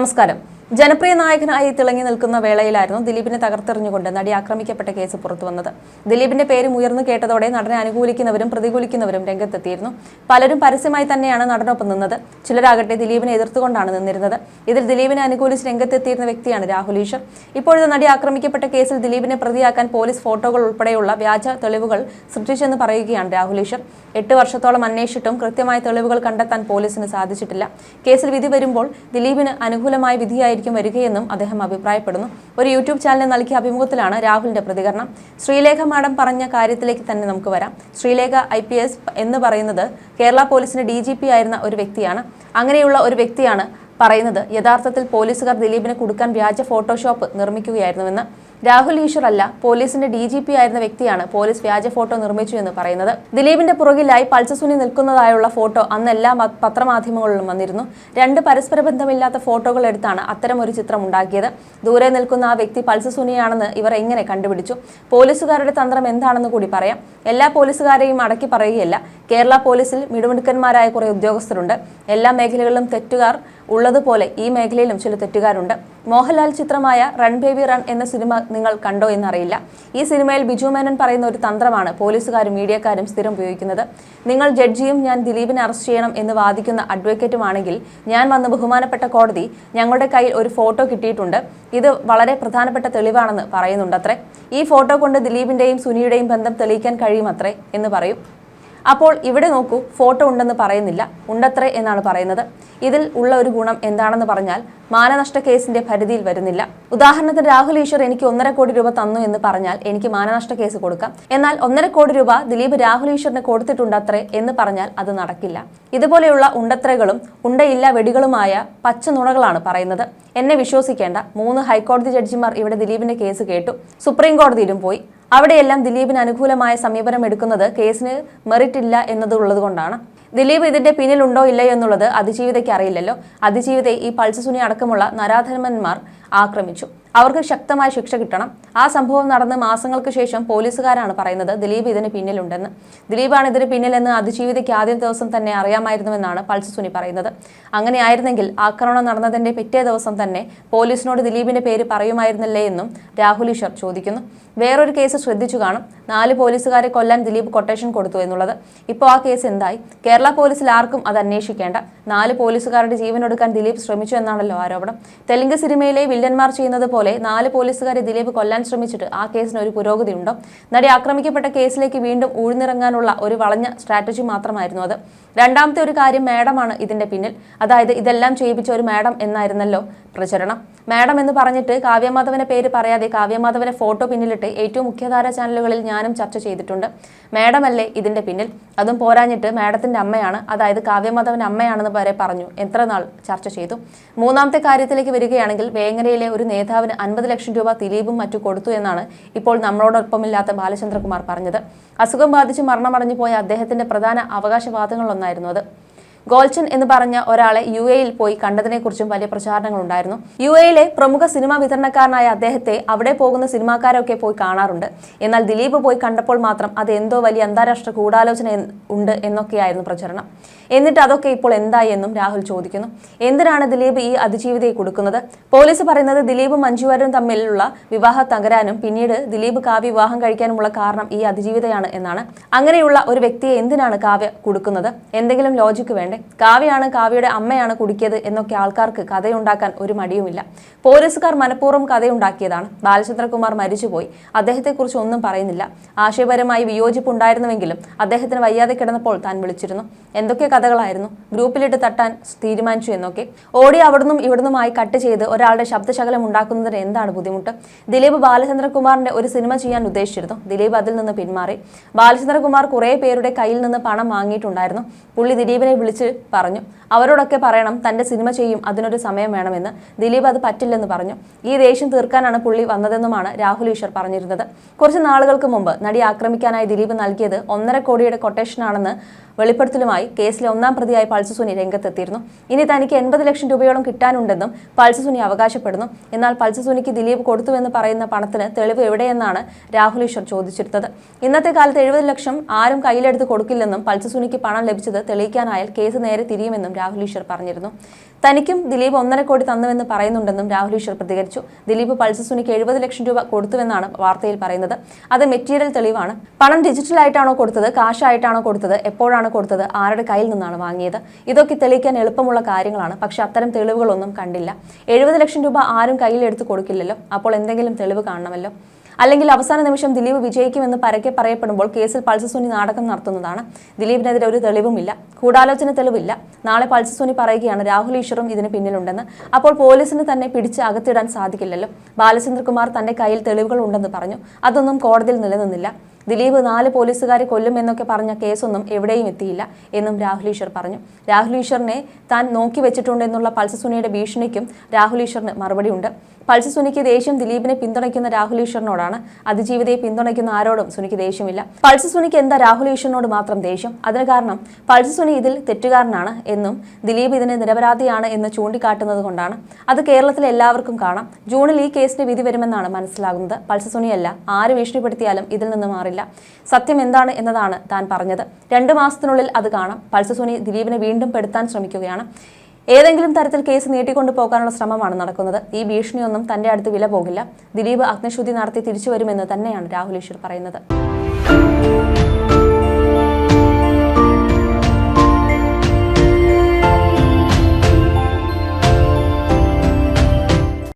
നമസ്കാരം. ജനപ്രിയ നായകനായി തിളങ്ങി നിൽക്കുന്ന വേളയിലായിരുന്നു ദിലീപിനെ തകർത്തെറിഞ്ഞുകൊണ്ട് നടി ആക്രമിക്കപ്പെട്ട കേസ് പുറത്തുവന്നത് ദിലീപിന്റെ പേരും ഉയർന്നു കേട്ടതോടെ നടനെ അനുകൂലിക്കുന്നവരും പ്രതികൂലിക്കുന്നവരും രംഗത്തെത്തിയിരുന്നു. പലരും പരസ്യമായി തന്നെയാണ് നടനൊപ്പം നിന്നത്. ചിലരാകട്ടെ ദിലീപിനെ എതിർത്തുകൊണ്ടാണ് നിന്നിരുന്നത്. ഇതിൽ ദിലീപിനെ അനുകൂലിച്ച് രംഗത്തെത്തിയിരുന്ന വ്യക്തിയാണ് രാഹുൽ ഈശ്വർ. ഇപ്പോഴത്തെ നടി ആക്രമിക്കപ്പെട്ട കേസിൽ ദിലീപിനെ പ്രതിയാക്കാൻ പോലീസ് ഫോട്ടോകൾ ഉൾപ്പെടെയുള്ള വ്യാജ തെളിവുകൾ സൃഷ്ടിച്ചെന്ന് പറയുകയാണ് രാഹുൽ ഈശ്വർ. എട്ട് വർഷത്തോളം അന്വേഷിച്ചിട്ടും കൃത്യമായ തെളിവുകൾ കണ്ടെത്താൻ പോലീസിന് സാധിച്ചിട്ടില്ല. കേസിൽ വിധി വരുമ്പോൾ ദിലീപിന് അനുകൂലമായ വിധിയായിരിക്കും വരികയെന്നും അദ്ദേഹം അഭിപ്രായപ്പെടുന്നു. ഒരു യൂട്യൂബ് ചാനലിൽ നൽകിയ അഭിമുഖത്തിലാണ് രാഹുലിന്റെ പ്രതികരണം. ശ്രീലേഖ മാഡം പറഞ്ഞ കാര്യത്തിലേക്ക് തന്നെ നമുക്ക് വരാം. ശ്രീലേഖ ഐ എന്ന് പറയുന്നത് കേരള പോലീസിന്റെ ഡി ആയിരുന്ന ഒരു വ്യക്തിയാണ്. അങ്ങനെയുള്ള ഒരു വ്യക്തിയാണ് പറയുന്നത്. യഥാർത്ഥത്തിൽ പോലീസുകാർ ദിലീപിന് കൊടുക്കാൻ വ്യാജ ഫോട്ടോഷോപ്പ് നിർമ്മിക്കുകയായിരുന്നുവെന്ന്. രാഹുൽ ഈശ്വർ അല്ല പോലീസിന്റെ ഡി ജി പി ആയിരുന്ന വ്യക്തിയാണ് പോലീസ് വ്യാജ ഫോട്ടോ നിർമ്മിച്ചു എന്ന് പറയുന്നത്. ദിലീപിന്റെ പുറകിലായി പൾസസുനി നിൽക്കുന്നതായുള്ള ഫോട്ടോ അന്ന് എല്ലാ പത്രമാധ്യമങ്ങളിലും വന്നിരുന്നു. രണ്ട് പരസ്പര ബന്ധമില്ലാത്ത ഫോട്ടോകൾ എടുത്താണ് അത്തരം ഒരു ചിത്രം ഉണ്ടാക്കിയത് ദൂരെ നിൽക്കുന്ന ആ വ്യക്തി പൾസസുനിയാണെന്ന് ഇവർ എങ്ങനെ കണ്ടുപിടിച്ചു? പോലീസുകാരുടെ തന്ത്രം എന്താണെന്ന് കൂടി പറയാം. എല്ലാ പോലീസുകാരെയും അടക്കി പറയുകയല്ല കേരള പോലീസിൽ മിടുമിടുക്കന്മാരായ കുറെ ഉദ്യോഗസ്ഥരുണ്ട്. എല്ലാ മേഖലകളിലും തെറ്റുകാർ ഉള്ളതുപോലെ ഈ മേഖലയിലും ചില തെറ്റുകാരുണ്ട്. മോഹൻലാൽ ചിത്രമായ റൺ ബേബി റൺ എന്ന സിനിമ നിങ്ങൾ കണ്ടോ എന്നറിയില്ല. ഈ സിനിമയിൽ ബിജു മേനോൻ പറയുന്ന ഒരു തന്ത്രമാണ് പോലീസുകാരും മീഡിയക്കാരും സ്ഥിരം ഉപയോഗിക്കുന്നത്. നിങ്ങൾ ജഡ്ജിയും ഞാൻ ദിലീപിനെ അറസ്റ്റ് ചെയ്യണം എന്ന് വാദിക്കുന്ന അഡ്വക്കേറ്റുമാണെങ്കിൽ ഞാൻ വന്ന് ബഹുമാനപ്പെട്ട കോടതി ഞങ്ങളുടെ കയ്യിൽ ഒരു ഫോട്ടോ കിട്ടിയിട്ടുണ്ട്. ഇത് വളരെ പ്രധാനപ്പെട്ട തെളിവാണെന്ന് പറയുന്നുണ്ടത്രേ. ഈ ഫോട്ടോ കൊണ്ട് ദിലീപിന്റെയും സുനിയുടെയും ബന്ധം തെളിയിക്കാൻ കഴിയുമത്രേ എന്ന് പറയും. അപ്പോൾ ഇവിടെ നോക്കൂ ഫോട്ടോ ഉണ്ടെന്ന് പറയുന്നില്ല. ഉണ്ടത്രേ എന്നാണ് പറയുന്നത്. ഇതിൽ ഉള്ള ഒരു ഗുണം എന്താണെന്ന് പറഞ്ഞാൽ മാനനഷ്ട കേസിന്റെ പരിധിയിൽ വരുന്നില്ല. ഉദാഹരണത്തിന് രാഹുൽ ഈശ്വർ എനിക്ക് ഒന്നര കോടി രൂപ തന്നു എന്ന് പറഞ്ഞാൽ എനിക്ക് മാനനഷ്ട കേസ് കൊടുക്കാം. എന്നാൽ ഒന്നര കോടി രൂപ ദിലീപ് രാഹുൽ ഈശ്വറിന് കൊടുത്തിട്ടുണ്ടത്രേ എന്ന് പറഞ്ഞാൽ അത് നടക്കില്ല. ഇതുപോലെയുള്ള ഉണ്ടത്രകളും ഉണ്ടയില്ല വെടികളുമായ പച്ച നുണകളാണ് പറയുന്നത്. എന്നെ വിശ്വസിക്കേണ്ട മൂന്ന് ഹൈക്കോടതി ജഡ്ജിമാർ ഇവിടെ ദിലീപിന്റെ കേസ് കേട്ടു. സുപ്രീം കോടതിയിലും പോയി. അവിടെയെല്ലാം ദിലീപിന് അനുകൂലമായ സമീപനം എടുക്കുന്നത് കേസിന് മെറിറ്റ് ഇല്ല എന്നതുള്ളത് കൊണ്ടാണ്. ദിലീപ് ഇതിന്റെ പിന്നിലുണ്ടോ ഇല്ലയോ എന്നുള്ളത് അതിജീവിതയ്ക്ക് അറിയില്ലല്ലോ. അതിജീവിതയെ ഈ പൾസസുനി അടക്കമുള്ള നരാധർമ്മന്മാർ ആക്രമിച്ചു. അവർക്ക് ശക്തമായ ശിക്ഷ കിട്ടണം. ആ സംഭവം നടന്ന് മാസങ്ങൾക്ക് ശേഷം പോലീസുകാരാണ് പറയുന്നത്. ദിലീപ് ഇതിന് പിന്നിലുണ്ടെന്ന്. ദിലീപാണ് ഇതിന് പിന്നിലെന്ന് അതിജീവിതയ്ക്ക് ആദ്യ ദിവസം തന്നെ അറിയാമായിരുന്നുവെന്നാണ് പൾസ് സുനി പറയുന്നത്. അങ്ങനെയായിരുന്നെങ്കിൽ ആക്രമണം നടന്നതിന്റെ പിറ്റേ ദിവസം തന്നെ പോലീസിനോട് ദിലീപിന്റെ പേര് പറയുമായിരുന്നില്ലേ എന്നും രാഹുൽ ഈശ്വർ ചോദിക്കുന്നു. വേറൊരു കേസ് ശ്രദ്ധിച്ചു കാണും. നാല് പോലീസുകാരെ കൊല്ലാൻ ദിലീപ് കൊട്ടേഷൻ കൊടുത്തു എന്നുള്ളത്. ഇപ്പോൾ ആ കേസ് എന്തായി? കേരള പോലീസിൽ ആർക്കും അത് അന്വേഷിക്കേണ്ട. നാല് പോലീസുകാരുടെ ജീവനൊടുക്കാൻ ദിലീപ് ശ്രമിച്ചു എന്നാണല്ലോ ആരോപണം. തെലുങ്ക് സിനിമയിലെ വില്ലന്മാർ ചെയ്യുന്നത് പോലെ നാല് പോലീസുകാരെ ദിലീപ് കൊല്ലാൻ ശ്രമിച്ചിട്ട് ആ കേസിന് ഒരു പുരോഗതി ഉണ്ടോ? നടി ആക്രമിക്കപ്പെട്ട കേസിലേക്ക് വീണ്ടും ഊഴ്ന്നിറങ്ങാനുള്ള ഒരു വളഞ്ഞ സ്ട്രാറ്റജി മാത്രമായിരുന്നു അത്. രണ്ടാമത്തെ ഒരു കാര്യം മാഡമാണ് ഇതിന്റെ പിന്നിൽ. അതായത് ഇതെല്ലാം ചെയ്യിപ്പിച്ച ഒരു മാഡം എന്നായിരുന്നല്ലോ. പ്രചരണം. മാഡം എന്ന് പറഞ്ഞിട്ട് കാവ്യമാധവനെ പേര് പറയാതെ കാവ്യമാധവനെ ഫോട്ടോ പിന്നിലിട്ട് ഏറ്റവും മുഖ്യധാര ചാനലുകളിൽ ഞാനും ചർച്ച ചെയ്തിട്ടുണ്ട്. മാഡം അല്ലേ ഇതിന്റെ പിന്നിൽ? അതും പോരാഞ്ഞിട്ട് മാഡത്തിന്റെ അമ്മയാണ്. അതായത് കാവ്യമാധവന്റെ അമ്മയാണെന്ന് വരെ പറഞ്ഞു. എത്ര നാൾ ചർച്ച ചെയ്തു? മൂന്നാമത്തെ കാര്യത്തിലേക്ക് വരികയാണെങ്കിൽ വേങ്ങരയിലെ ഒരു നേതാവിന് അൻപത് ലക്ഷം രൂപ ദിലീപും മറ്റു കൊടുത്തു എന്നാണ് ഇപ്പോൾ നമ്മളോടൊപ്പമില്ലാത്ത ബാലചന്ദ്രകുമാർ പറഞ്ഞത്. അസുഖം ബാധിച്ച് മരണമടഞ്ഞു പോയ അദ്ദേഹത്തിന്റെ പ്രധാന അവകാശവാദങ്ങളൊന്നായിരുന്നു അത്. ഗോൾച്ചൻ എന്ന് പറഞ്ഞ ഒരാളെ യു എയിൽ പോയി കണ്ടതിനെക്കുറിച്ചും വലിയ പ്രചാരണങ്ങൾ ഉണ്ടായിരുന്നു യു എയിലെ പ്രമുഖ സിനിമാ വിതരണക്കാരനായ അദ്ദേഹത്തെ അവിടെ പോകുന്ന സിനിമാക്കാരൊക്കെ പോയി കാണാറുണ്ട്. എന്നാൽ ദിലീപ് പോയി കണ്ടപ്പോൾ മാത്രം അത് എന്തോ വലിയ അന്താരാഷ്ട്ര ഗൂഢാലോചന ഉണ്ട് എന്നൊക്കെയായിരുന്നു പ്രചരണം. എന്നിട്ട് അതൊക്കെ ഇപ്പോൾ എന്തായി എന്നും രാഹുൽ ചോദിക്കുന്നു. എന്തിനാണ് ദിലീപ് ഈ അതിജീവിതയെ കൊടുക്കുന്നത്? പോലീസ് പറയുന്നത് ദിലീപും മഞ്ജുവാരും തമ്മിലുള്ള വിവാഹ തകരാനും പിന്നീട് ദിലീപ് കാവ്യ വിവാഹം കഴിക്കാനുമുള്ള കാരണം ഈ അതിജീവിതയാണ് എന്നാണ്. അങ്ങനെയുള്ള ഒരു വ്യക്തിയെ എന്തിനാണ് കാവ്യ കൊടുക്കുന്നത്? എന്തെങ്കിലും ലോജിക്ക് വേണ്ടേ? കാവ്യാണ് കാവ്യയുടെ അമ്മയാണ് കുടുക്കിയത് എന്നൊക്കെ ആൾക്കാർക്ക് കഥയുണ്ടാക്കാൻ ഒരു മടിയുമില്ല. പോലീസുകാർ മനഃപൂർവം കഥയുണ്ടാക്കിയതാണ്. ബാലചന്ദ്രകുമാർ മരിച്ചുപോയി. അദ്ദേഹത്തെക്കുറിച്ച് ഒന്നും പറയുന്നില്ല. ആശയപരമായി വിയോജിപ്പുണ്ടായിരുന്നുവെങ്കിലും അദ്ദേഹത്തിന് വയ്യാതെ കിടന്നപ്പോൾ താൻ വിളിച്ചിരുന്നു. എന്തൊക്കെ കഥകളായിരുന്നു? ഗ്രൂപ്പിലിട്ട് തട്ടാൻ തീരുമാനിച്ചു എന്നൊക്കെ. ഓടി അവിടുന്നും ഇവിടുന്നുമായി കട്ട് ചെയ്ത് ഒരാളുടെ ശബ്ദശകലം ഉണ്ടാക്കുന്നതിന് എന്താണ് ബുദ്ധിമുട്ട്? ദിലീപ് ബാലചന്ദ്രകുമാറിന്റെ ഒരു സിനിമ ചെയ്യാൻ ഉദ്ദേശിച്ചിരുന്നു. ദിലീപ് അതിൽ നിന്ന് പിന്മാറി. ബാലചന്ദ്രകുമാർ കുറേ പേരുടെ കയ്യിൽ നിന്ന് പണം വാങ്ങിയിട്ടുണ്ടായിരുന്നു. പുള്ളി ദിലീപിനെ വിളിച്ച് പറഞ്ഞു. അവരോടൊക്കെ പറയണം തന്റെ സിനിമ ചെയ്യും അതിനൊരു സമയം വേണമെന്ന്. ദിലീപ് അത് പറ്റില്ലെന്ന് പറഞ്ഞു. ഈ ദേഷ്യം തീർക്കാനാണ് പുള്ളി വന്നതെന്നുമാണ് രാഹുൽ ഈശ്വർ പറഞ്ഞിരുന്നത്. കുറച്ച് നാളുകൾക്ക് മുമ്പ് നടി ആക്രമിക്കാനായി ദിലീപ് നൽകിയത് ഒന്നര കോടിയുടെ കൊട്ടേഷനാണെന്ന് വെളിപ്പെടുത്തലുമായി കേസിലെ ഒന്നാം പ്രതിയായി പൾസസുനി രംഗത്തെത്തിയിരുന്നു. ഇനി തനിക്ക് എൺപത് ലക്ഷം രൂപയോളം കിട്ടാനുണ്ടെന്നും പൾസസുനി അവകാശപ്പെടുന്നു. എന്നാൽ പൾസസുനിക്ക് ദിലീപ് കൊടുത്തുവെന്ന് പറയുന്ന പണത്തിന് തെളിവ് എവിടെയെന്നാണ് രാഹുൽ ഈശ്വർ ചോദിച്ചിരുന്നത്. ഇന്നത്തെ കാലത്ത് എഴുപത് ലക്ഷം ആരും കയ്യിലെടുത്ത് കൊടുക്കില്ലെന്നും പൾസസുനിക്ക് പണം ലഭിച്ചത് തെളിയിക്കാനായാൽ കേസ് നേരെ തിരിയുമെന്നും രാഹുൽ ഈശ്വർ പറഞ്ഞിരുന്നു. തനിക്കും ദിലീപ് ഒന്നര കോടി തന്നുവെന്ന് പറയുന്നുണ്ടെന്നും രാഹുൽ ഈശ്വർ പ്രതികരിച്ചു. ദിലീപ് പൾസസുനിക്ക് എഴുപത് ലക്ഷം രൂപ കൊടുത്തുവെന്നാണ് വാർത്തയിൽ പറയുന്നത്. അത് മെറ്റീരിയൽ തെളിവാണ്. പണം ഡിജിറ്റലായിട്ടാണോ കൊടുത്തത്? കാശായിട്ടാണോ കൊടുത്തത്? എപ്പോഴാണ് കൊടുത്തത്? ആരുടെ കയ്യിൽ നിന്നാണ് വാങ്ങിയത്? ഇതൊക്കെ തെളിയിക്കാൻ എളുപ്പമുള്ള കാര്യങ്ങളാണ്. പക്ഷെ അത്തരം തെളിവുകളൊന്നും കണ്ടില്ല. എഴുപത് ലക്ഷം രൂപ ആരും കയ്യിൽ കയ്യിലെടുത്ത് കൊടുക്കില്ലല്ലോ? അപ്പോൾ എന്തെങ്കിലും തെളിവ് കാണണമല്ലോ? അല്ലെങ്കിൽ അവസാന നിമിഷം ദിലീപ് വിജയിക്കുമെന്ന് പരക്കെ പറയപ്പെടുമ്പോൾ കേസിൽ പൾസസുനി നാടകം നടത്തുന്നതാണ്. ദിലീപിനെതിരെ ഒരു തെളിവുമില്ല. കൂടാലോചന തെളിവില്ല. നാളെ പൾസസുനി പറയുകയാണ് രാഹുൽ ഈശ്വറും ഇതിന് പിന്നിലുണ്ടെന്ന്. അപ്പോൾ പോലീസിന് തന്നെ പിടിച്ച് അകത്തിടാൻ സാധിക്കില്ലല്ലോ? ബാലചന്ദ്രകുമാർ തന്റെ കയ്യിൽ തെളിവുകൾ ഉണ്ടെന്ന് പറഞ്ഞു. അതൊന്നും കോടതിയിൽ നിലനിന്നില്ല. ദിലീപ് നാല് പോലീസുകാരെ കൊല്ലും എന്നൊക്കെ പറഞ്ഞ കേസൊന്നും എവിടെയും എത്തിയില്ല എന്നും രാഹുൽ ഈശ്വർ പറഞ്ഞു. രാഹുൽ ഈശ്വറിനെ താൻ നോക്കി വെച്ചിട്ടുണ്ട് എന്നുള്ള പൾസ് സുനിയുടെ ഭീഷണിക്കും രാഹുൽ ഈശ്വറിന് മറുപടിയുണ്ട് പൾസ് സുനിക്ക് ദേഷ്യം ദിലീപിനെ പിന്തുണയ്ക്കുന്ന രാഹുൽ ഈശ്വറിനോടാണ്. അതിജീവിതയെ പിന്തുണയ്ക്കുന്ന ആരോടും സുനിക്ക് ദേഷ്യമില്ല. പൾസസുനിക്ക് എന്താ രാഹുൽ ഈശ്വറിനോട് മാത്രം ദേഷ്യം? അതിന് കാരണം പൾസസുനി ഇതിൽ തെറ്റുകാരനാണ് എന്നും ദിലീപ് ഇതിന് നിരപരാധിയാണ് എന്ന് ചൂണ്ടിക്കാട്ടുന്നത് കൊണ്ടാണ്. അത് കേരളത്തിലെ എല്ലാവർക്കും കാണാം. ജൂണിൽ ഈ കേസിന് വിധി വരുമെന്നാണ് മനസ്സിലാകുന്നത്. പൾസ് സുനിയല്ല. ആര് ഭീഷണിപ്പെടുത്തിയാലും ഇതിൽ നിന്ന് മാറില്ല. സത്യം എന്താണ് എന്നതാണ് താൻ പറഞ്ഞത്. രണ്ട് മാസത്തിനുള്ളിൽ അത് കാണാം. പൾസ സുനി ദിലീപിനെ വീണ്ടും പെടുത്താൻ ശ്രമിക്കുകയാണ്. ഏതെങ്കിലും തരത്തിൽ കേസ് നീട്ടിക്കൊണ്ടു പോകാനുള്ള ശ്രമമാണ് നടക്കുന്നത്. ഈ ഭീഷണിയൊന്നും തന്റെ അടുത്ത് വില പോകില്ല. ദിലീപ് അഗ്നിശുദ്ധി നടത്തി തിരിച്ചു വരുമെന്ന് തന്നെയാണ് രാഹുൽ ഈശ്വർ പറയുന്നത്.